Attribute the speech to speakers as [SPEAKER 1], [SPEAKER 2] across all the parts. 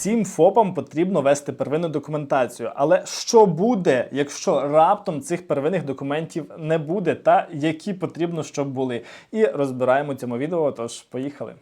[SPEAKER 1] всім ФОПам потрібно вести первинну документацію. Але що буде, якщо раптом цих первинних документів не буде, та які потрібно, щоб були? І розбираємо цьому відео. Тож поїхали.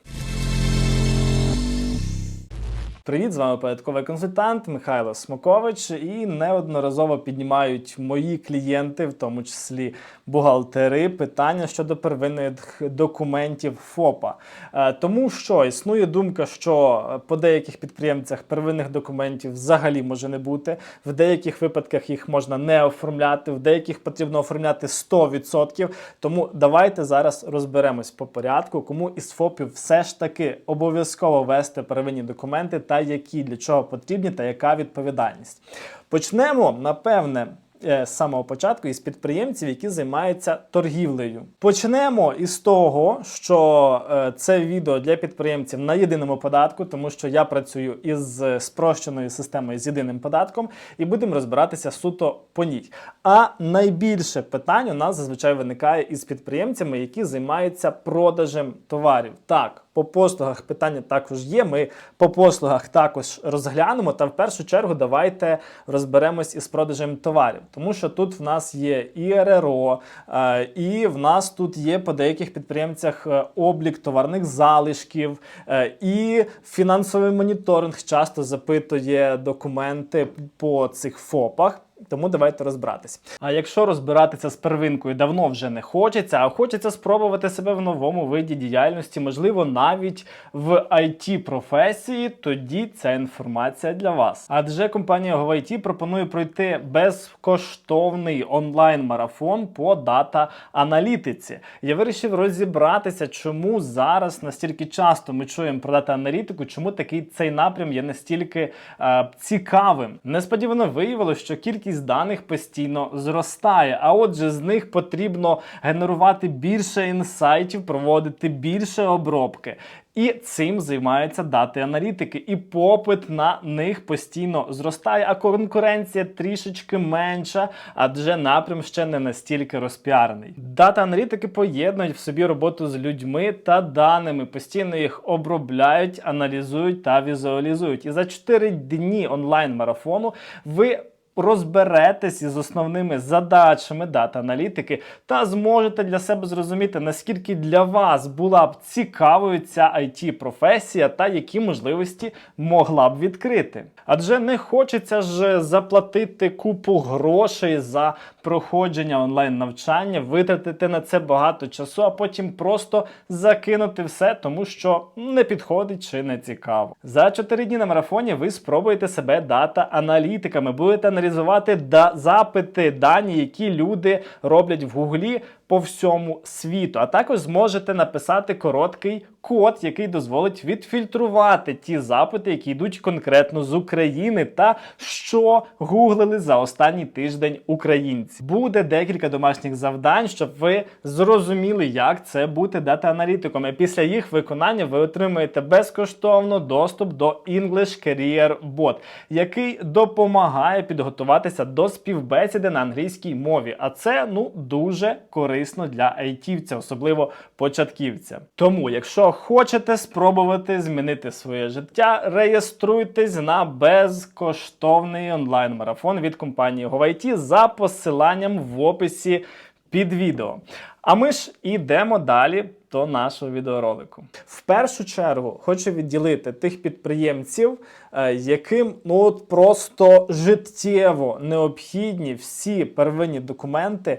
[SPEAKER 1] Привіт, з вами порядковий консультант Михайло Смокович. І неодноразово піднімають мої клієнти, в тому числі бухгалтери, питання щодо первинних документів ФОПа. Е, Тому що існує думка, що по деяких підприємцях первинних документів взагалі може не бути. В деяких випадках їх можна не оформляти, в деяких потрібно оформляти 100%. Тому давайте зараз розберемось по порядку, кому із ФОПів все ж таки обов'язково вести первинні документи та які для чого потрібні, та яка відповідальність. Почнемо, напевне. Е, З самого початку із підприємців, які займаються торгівлею. Почнемо із того, що е, це відео для підприємців на єдиному податку, тому що я працюю із спрощеною системою з єдиним податком, і будемо розбиратися суто по ній. А найбільше питань у нас зазвичай виникає із підприємцями, які займаються продажем товарів. Так, по послугах питання також є. Ми по послугах також розглянемо. Та в першу чергу давайте розберемось із продажем товарів, тому що тут в нас є і РРО, е, і в нас тут є по деяких підприємцях е, облік товарних залишків, е, і фінансовий моніторинг часто запитує документи по цих ФОПах. Тому давайте розбиратись. А якщо розбиратися з первинкою давно вже не хочеться, а хочеться спробувати себе в новому виді діяльності, можливо, навіть в it професії, тоді ця інформація для вас. Адже компанія GoIT пропонує пройти безкоштовний онлайн-марафон по дата-аналітиці. Я вирішив розібратися, чому зараз настільки часто ми чуємо про дата-аналітику, чому такий цей напрям є настільки е, цікавим. Несподівано виявилося, що кількість даних постійно зростає, а отже, з них потрібно генерувати більше інсайтів, проводити більше обробки. І цим займаються дати аналітики, і попит на них постійно зростає, а конкуренція трішечки менша, адже напрям ще не настільки розпіарений. Дата аналітики поєднують в собі роботу з людьми та даними, постійно їх обробляють, аналізують та візуалізують. І за 4 дні онлайн-марафону ви розберетесь із основними задачами дата-аналітики та зможете для себе зрозуміти, наскільки для вас була б цікавою ця it професія та які можливості могла б відкрити. Адже не хочеться ж заплатити купу грошей за проходження онлайн-навчання, витратити на це багато часу, а потім просто закинути все, тому що не підходить чи не цікаво. За 4 дні на марафоні ви спробуєте себе дата-аналітиками, будете аналізувати да запити, дані, які люди роблять в Гуглі по всьому світу. А також зможете написати короткий код, який дозволить відфільтрувати ті запити, які йдуть конкретно з України, та що гуглили за останній тиждень українці. Буде декілька домашніх завдань, щоб ви зрозуміли, як це бути дата-аналітиком. І після їх виконання ви отримаєте безкоштовно доступ до English Career Bot, який допомагає підготуватися до співбесіди на англійській мові. А це ну дуже корисно для айтівця, особливо початківця. Тому, якщо хочете спробувати змінити своє життя, реєструйтесь на безкоштовний онлайн-марафон від компанії GoIT за посиланням в описі під відео. А ми ж ідемо далі до нашого відеоролику. В першу чергу хочу відділити тих підприємців, е, яким ну от просто життєво необхідні всі первинні документи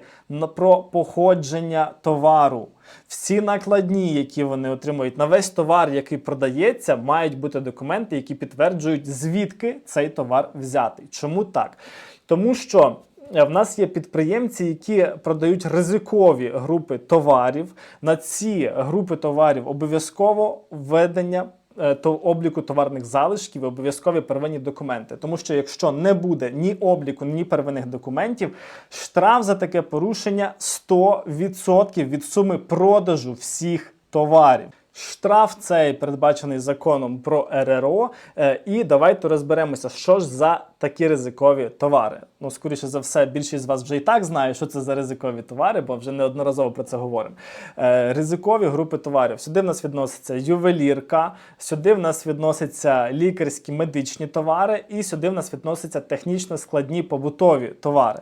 [SPEAKER 1] про походження товару. Всі накладні, які вони отримують на весь товар, який продається, мають бути документи, які підтверджують, звідки цей товар взятий. Чому так? Тому що в нас є підприємці, які продають ризикові групи товарів. На ці групи товарів обов'язково введення. е, То обліку товарних залишків обов'язкові первинні документи, тому що якщо не буде ні обліку, ні первинних документів, штраф за таке порушення 100% від суми продажу всіх товарів. Штраф цей передбачений законом про РРО. Е, І давайте розберемося, що ж за такі ризикові товари. Ну, скоріше за все, більшість з вас вже і так знає, що це за ризикові товари, бо вже неодноразово про це говоримо. Е, Ризикові групи товарів. Сюди в нас відноситься ювелірка, сюди в нас відносяться лікарські медичні товари, і сюди в нас відносяться технічно складні побутові товари.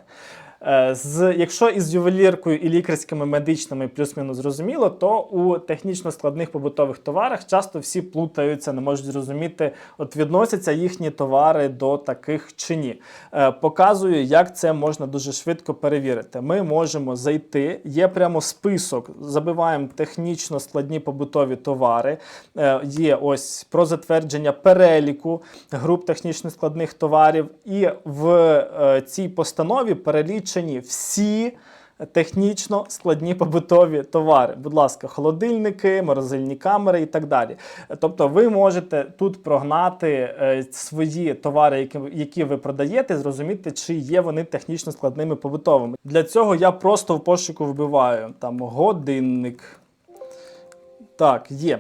[SPEAKER 1] Е, З, якщо із ювеліркою і лікарськими медичними плюс-мінус зрозуміло, то у технічно складних побутових товарах часто всі плутаються, не можуть зрозуміти, от відносяться їхні товари до таких чи ні. Е, Показую, як це можна дуже швидко перевірити. Ми можемо зайти, є прямо список, забиваємо технічно складні побутові товари. Е, Є ось про затвердження переліку груп технічно складних товарів, і в цій постанові перелічені всі. Технічно складні побутові товари, будь ласка, холодильники, морозильні камери і так далі. Тобто, ви можете тут прогнати е, свої товари, які, які ви продаєте, зрозуміти, чи є вони технічно складними побутовими. Для цього я просто в пошуку вбиваю там годинник. Так, є.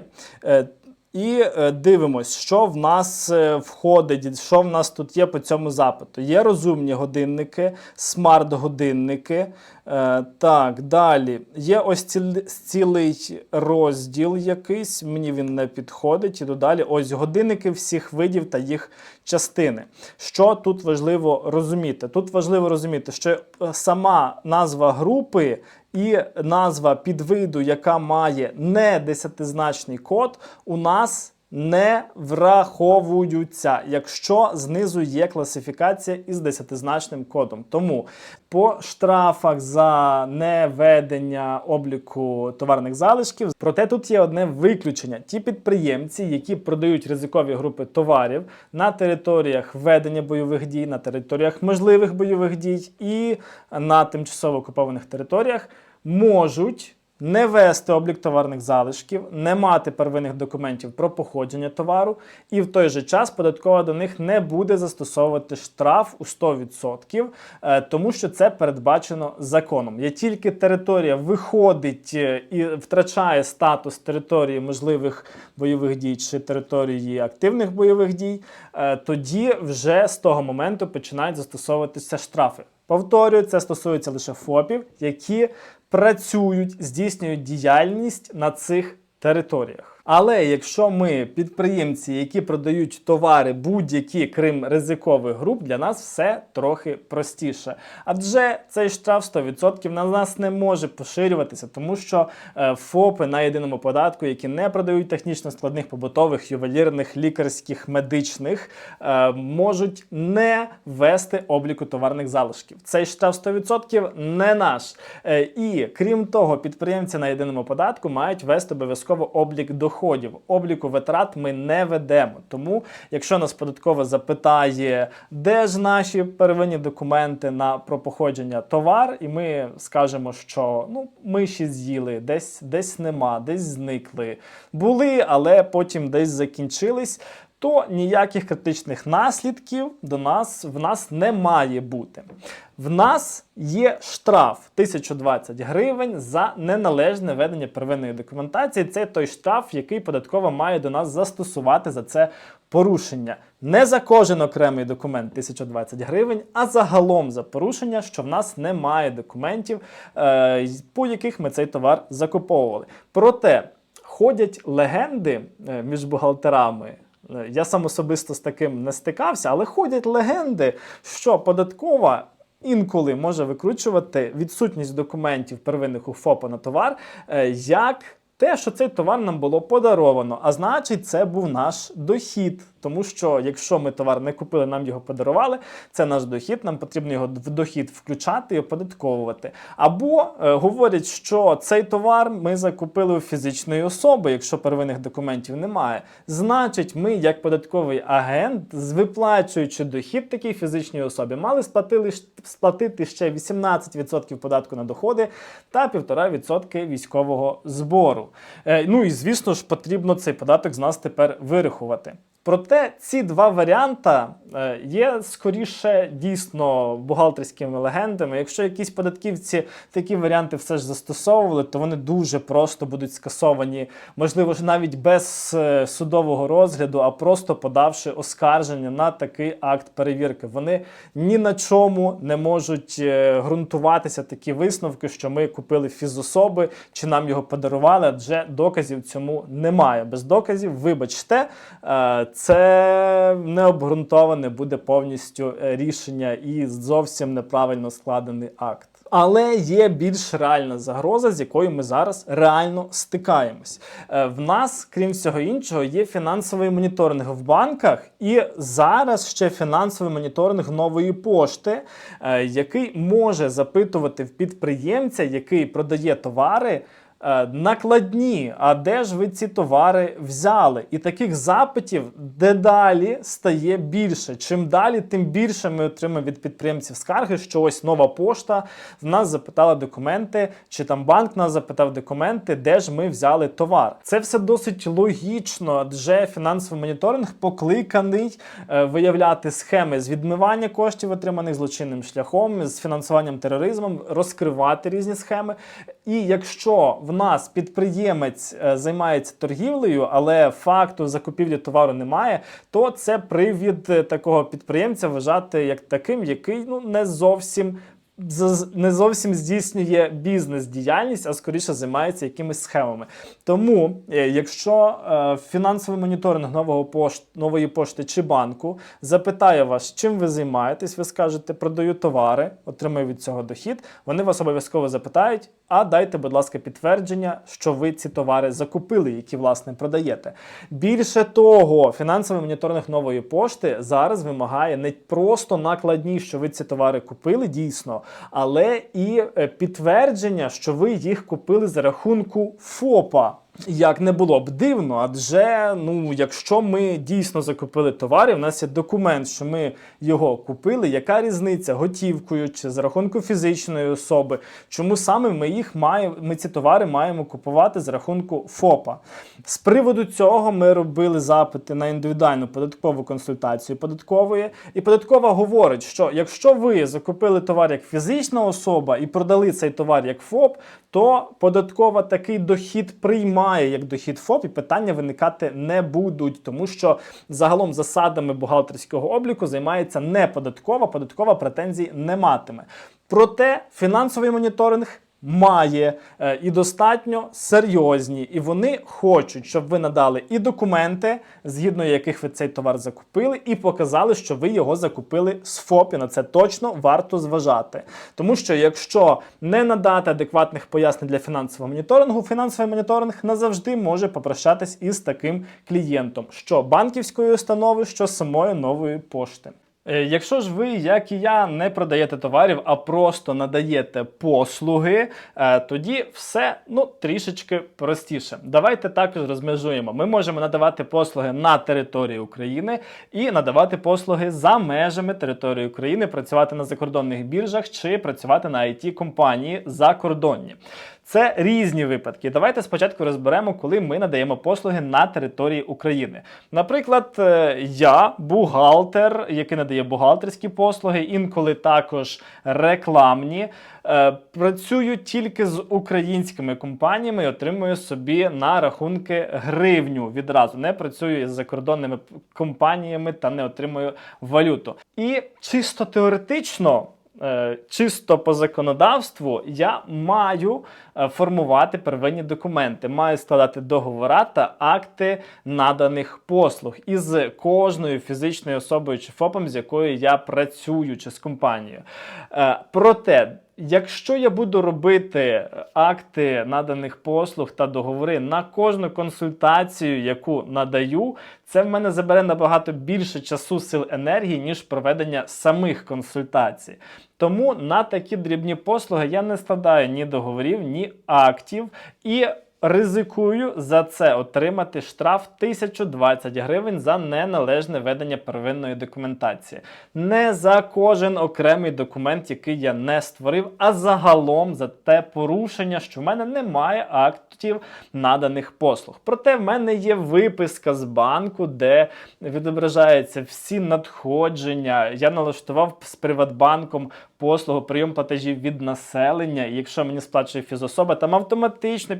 [SPEAKER 1] І е, дивимось, що в нас е, входить, що в нас тут є по цьому запиту. Є розумні годинники, смарт-годинники. Е, так, далі. Є ось ціл- цілий розділ якийсь, мені він не підходить. Іду далі. Ось годинники всіх видів та їх частини. Що тут важливо розуміти? Тут важливо розуміти, що сама назва групи і назва підвиду, яка має не десятизначний код, у нас не враховуються, якщо знизу є класифікація із десятизначним кодом. Тому по штрафах за неведення обліку товарних залишків, проте тут є одне виключення: ті підприємці, які продають ризикові групи товарів на територіях ведення бойових дій, на територіях можливих бойових дій і на тимчасово окупованих територіях, можуть не вести облік товарних залишків, не мати первинних документів про походження товару, і в той же час податкова до них не буде застосовувати штраф у 100%, е, тому що це передбачено законом. Як тільки територія виходить е, і втрачає статус території можливих бойових дій чи території активних бойових дій, е, тоді вже з того моменту починають застосовуватися штрафи. Повторюю, це стосується лише ФОПів, які працюють, здійснюють діяльність на цих територіях. Але якщо ми підприємці, які продають товари будь-які, крім ризикових груп, для нас все трохи простіше. Адже цей штраф 100% на нас не може поширюватися, тому що е, ФОПи на єдиному податку, які не продають технічно складних побутових, ювелірних, лікарських, медичних, е, можуть не вести обліку товарних залишків. Цей штраф 100% не наш. Е, І крім того, підприємці на єдиному податку мають вести обов'язково облік доходів. Обліку витрат ми не ведемо. Тому, якщо нас податково запитає, де ж наші первинні документи на про походження товар, і ми скажемо, що ну миші з'їли, десь десь нема, десь зникли. Були, але потім десь закінчились. То ніяких критичних наслідків до нас в нас не має бути. В нас є штраф 1020 гривень за неналежне ведення первинної документації. Це той штраф, який податкова має до нас застосувати за це порушення. Не за кожен окремий документ 1020 гривень, а загалом за порушення, що в нас немає документів, е, по яких ми цей товар закуповували. Проте ходять легенди е, між бухгалтерами. Е, Я сам особисто з таким не стикався, але ходять легенди, що податкова інколи може викручувати відсутність документів первинних у ФОПа на товар е, як те, що цей товар нам було подаровано, а значить, це був наш дохід. Тому що якщо ми товар не купили, нам його подарували, це наш дохід, нам потрібно його в дохід включати і оподатковувати. Або е, говорять, що цей товар ми закупили у фізичної особи, якщо первинних документів немає. Значить, ми, як податковий агент, виплачуючи дохід такій фізичній особі, мали сплатили, сплатити ще 18% податку на доходи та 1,5% військового збору. Е, ну і звісно ж, потрібно цей податок з нас тепер вирахувати. Проте ці два варіанти е, є скоріше дійсно бухгалтерськими легендами. Якщо якісь податківці такі варіанти все ж застосовували, то вони дуже просто будуть скасовані, можливо ж навіть без е, судового розгляду, а просто подавши оскарження на такий акт перевірки. Вони ні на чому не можуть е, ґрунтуватися такі висновки, що ми купили фізособи чи нам його подарували, адже доказів цьому немає. Без доказів, вибачте, це необґрунтоване буде повністю е, рішення і зовсім неправильно складений акт. Але є більш реальна загроза, з якою ми зараз реально стикаємось. Е, В нас, крім всього іншого, є фінансовий моніторинг в банках, і зараз ще фінансовий моніторинг нової пошти, е, який може запитувати в підприємця, який продає товари. Е, Накладні, а де ж ви ці товари взяли? І таких запитів дедалі стає більше. Чим далі, тим більше ми отримаємо від підприємців скарги, що ось нова пошта в нас запитала документи, чи там банк нас запитав документи, де ж ми взяли товар. Це все досить логічно, адже фінансовий моніторинг покликаний е, виявляти схеми з відмивання коштів, отриманих злочинним шляхом, з фінансуванням тероризмом, розкривати різні схеми. І якщо в нас підприємець е, займається торгівлею, але факту закупівлі товару немає, то це привід е, такого підприємця вважати як таким, який ну не зовсім. Не зовсім здійснює бізнес-діяльність, а скоріше займається якимись схемами. Тому, е, якщо е, фінансовий моніторинг нового пошт, нової пошти чи банку запитає вас, чим ви займаєтесь, ви скажете, продаю товари, отримаю від цього дохід. Вони вас обов'язково запитають, а дайте, будь ласка, підтвердження, що ви ці товари закупили, які власне продаєте. Більше того, фінансовий моніторинг нової пошти зараз вимагає не просто накладні, що ви ці товари купили дійсно, але і е, підтвердження, що ви їх купили за рахунку ФОПа. Як не було б дивно, адже ну, якщо ми дійсно закупили товари, в нас є документ, що ми його купили. Яка різниця готівкою чи за рахунку фізичної особи? Чому саме ми їх маємо, ми ці товари маємо купувати за рахунку ФОПа? З приводу цього ми робили запити на індивідуальну податкову консультацію податкової, і податкова говорить, що якщо ви закупили товар як фізична особа і продали цей товар як ФОП, то податкова такий дохід приймає як дохід ФОП, і питання виникати не будуть, тому що загалом засадами бухгалтерського обліку займається не податкова, податкова претензій не матиме. Проте фінансовий моніторинг. Має е, і достатньо серйозні, і вони хочуть, щоб ви надали і документи, згідно яких ви цей товар закупили, і показали, що ви його закупили з ФОП. І на це точно варто зважати. Тому що якщо не надати адекватних пояснень для фінансового моніторингу, фінансовий моніторинг назавжди може попрощатись із таким клієнтом, що банківської установи, що самої нової пошти. Е, Якщо ж ви, як і я, не продаєте товарів, а просто надаєте послуги, е, тоді все ну трішечки простіше. Давайте також розмежуємо. Ми можемо надавати послуги на території України і надавати послуги за межами території України, працювати на закордонних біржах чи працювати на it компанії закордонні. Це різні випадки. Давайте спочатку розберемо, коли ми надаємо послуги на території України. Наприклад, е, я бухгалтер, який надає бухгалтерські послуги, інколи також рекламні. е, Працюю тільки з українськими компаніями і отримую собі на рахунки гривню відразу. Не працюю з закордонними компаніями та не отримую валюту. І чисто теоретично. Е, Чисто по законодавству я маю е, формувати первинні документи, маю складати договора та акти наданих послуг із кожною фізичною особою чи ФОПом, з якою я працюю, чи з компанією. Е, Проте, якщо я буду робити акти наданих послуг та договори на кожну консультацію, яку надаю, це в мене забере набагато більше часу, сил енергії, ніж проведення самих консультацій. Тому на такі дрібні послуги я не складаю ні договорів, ні актів. І Ризикую за це отримати штраф 1020 гривень за неналежне ведення первинної документації. Не за кожен окремий документ, який я не створив, а загалом за те порушення, що в мене немає актів наданих послуг. Проте в мене є виписка з банку, де відображаються всі надходження. Я налаштував з Приватбанком послугу прийом платежів від населення. І якщо мені сплачує фізособа, там автоматично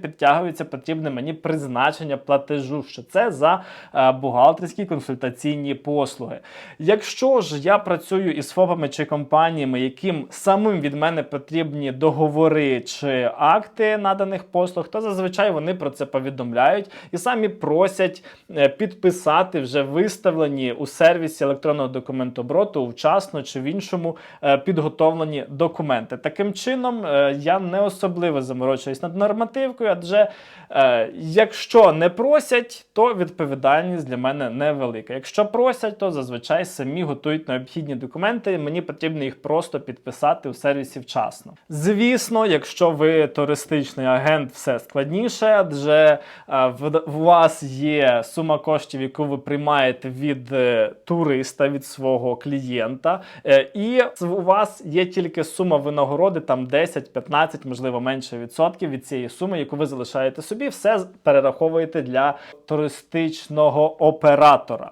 [SPEAKER 1] підтягується потрібне мені призначення платежу, що це за е, бухгалтерські консультаційні послуги. Якщо ж я працюю із ФОПами чи компаніями, яким самим від мене потрібні договори чи акти наданих послуг, то зазвичай вони про це повідомляють і самі просять е, підписати вже виставлені у сервісі електронного документообороту вчасно чи в іншому е, підготовлені документи. Таким чином, я не особливо заморочуюсь над нормативкою, адже е, якщо не просять, то відповідальність для мене невелика. Якщо просять, то зазвичай самі готують необхідні документи. і Мені потрібно їх просто підписати у сервісі вчасно. Звісно, якщо ви туристичний агент, все складніше, адже е, в, в вас є сума коштів, яку ви приймаєте від е, туриста, від свого клієнта, е, і у вас є тільки сума винагороди, там 10, 15, можливо, менше відсотків від цієї суми, яку ви залишаєте собі, все перераховуєте для туристичного оператора.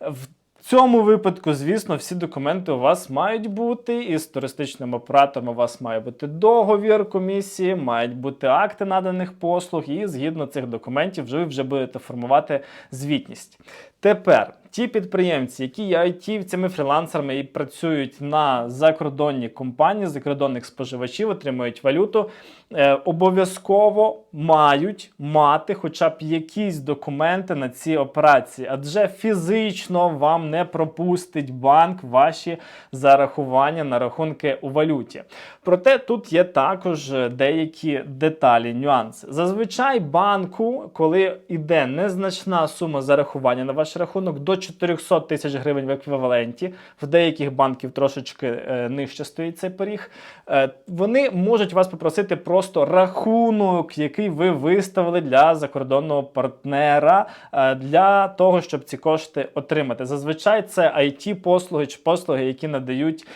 [SPEAKER 1] В в цьому випадку, звісно, всі документи у вас мають бути, і з туристичним оператором у вас має бути договір комісії, мають бути акти наданих послуг, і згідно цих документів ви вже будете формувати звітність. Тепер ті підприємці, які є айтівцями, фрілансерами і працюють на закордонні компанії, закордонних споживачів, отримують валюту, е, обов'язково мають мати хоча б якісь документи на ці операції, адже фізично вам не пропустить банк ваші зарахування на рахунки у валюті. Проте тут є також деякі деталі, нюанси. Зазвичай банку, коли йде незначна сума зарахування на ваш рахунок до 400 тисяч гривень в еквіваленті, в деяких банків трошечки е, нижче стоїть цей поріг, е, вони можуть вас попросити просто рахунок, який ви виставили для закордонного партнера, е, для того, щоб ці кошти отримати. Зазвичай це it послуги чи послуги, які надають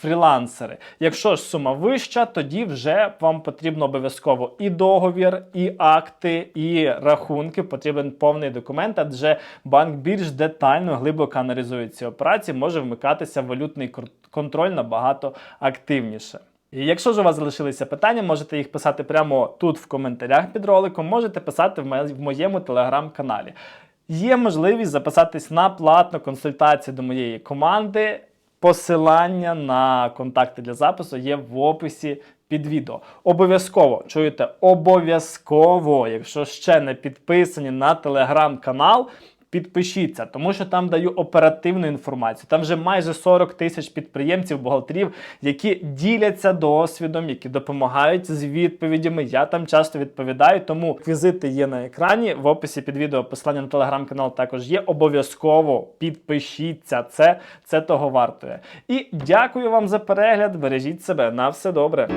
[SPEAKER 1] фрілансери. Якщо ж сума вища, тоді вже вам потрібно обов'язково і договір, і акти, і рахунки. Потрібен повний документ, адже банк більш детально, глибоко аналізує ці операції, може вмикатися валютний контроль набагато активніше. І якщо ж у вас залишилися питання, можете їх писати прямо тут в коментарях під роликом, можете писати в моєму телеграм-каналі. Є можливість записатись на платну консультацію до моєї команди. Посилання на контакти для запису є в описі під відео. Обов'язково чуєте, обов'язково, якщо ще не підписані на телеграм-канал. Підпишіться, тому що там даю оперативну інформацію. Там вже майже 40 тисяч підприємців, бухгалтерів, які діляться досвідом, які допомагають з відповідями. Я там часто відповідаю, тому візити є на екрані. В описі під відео посилання на телеграм-канал також є. Обов'язково підпишіться. Це, це того вартує. І дякую вам за перегляд. Бережіть себе на все добре.